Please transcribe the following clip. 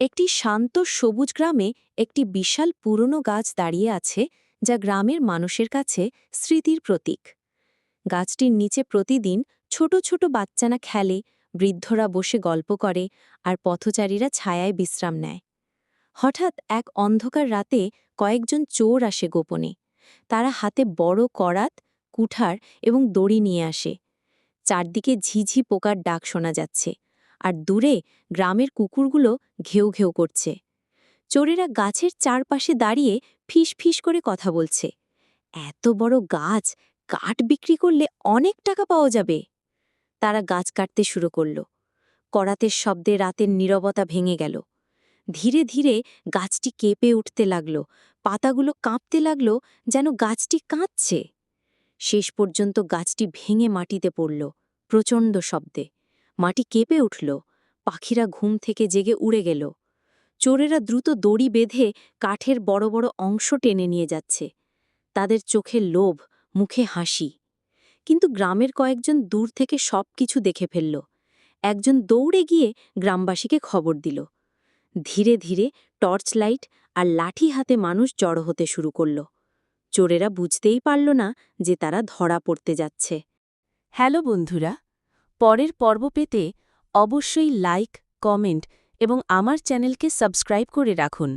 একটি শান্ত সবুজ গ্রামে একটি বিশাল পুরনো গাছ দাঁড়িয়ে আছে যা গ্রামের মানুষের কাছে স্মৃতির প্রতীক। গাছটির নিচে প্রতিদিন ছোট ছোট বাচ্চানা খেলে, বৃদ্ধরা বসে গল্প করে আর পথচারীরা ছায়ায় বিশ্রাম নেয়। হঠাৎ এক অন্ধকার রাতে কয়েকজন চোর আসে গোপনে। তারা হাতে বড় করাত, কুঠার এবং দড়ি নিয়ে আসে। চারদিকে ঝিঝি পোকার ডাক শোনা যাচ্ছে। আর দূরে গ্রামের কুকুরগুলো ঘেউ ঘেউ করছে। চোরেরা গাছের চারপাশে দাঁড়িয়ে ফিস ফিস করে কথা বলছে। এত বড় গাছ, কাঠ বিক্রি করলে অনেক টাকা পাওয়া যাবে। তারা গাছ কাটতে শুরু করল। করাতের শব্দে রাতের নীরবতা ভেঙে গেল। ধীরে ধীরে গাছটি কেঁপে উঠতে লাগল, পাতাগুলো কাঁপতে লাগল যেন গাছটি কাঁদছে। শেষ পর্যন্ত গাছটি ভেঙে মাটিতে পড়ল, প্রচণ্ড শব্দে। মাটি কেঁপে উঠল, পাখিরা ঘুম থেকে জেগে উড়ে গেল। চোরেরা দ্রুত দড়ি বেঁধে কাঠের বড় বড় অংশ টেনে নিয়ে যাচ্ছে। তাদের চোখে লোভ, মুখে হাসি। কিন্তু গ্রামের কয়েকজন দূর থেকে সব কিছু দেখে ফেলল। একজন দৌড়ে গিয়ে গ্রামবাসীকে খবর দিল। ধীরে ধীরে টর্চ লাইট আর লাঠি হাতে মানুষ জড়ো হতে শুরু করল। চোরেরা বুঝতেই পারল না যে তারা ধরা পড়তে যাচ্ছে। হ্যালো বন্ধুরা পরের পর্ব পেতে অবশ্যই লাইক কমেন্ট এবং আমার চ্যানেলকে সাবস্ক্রাইব করে রাখুন।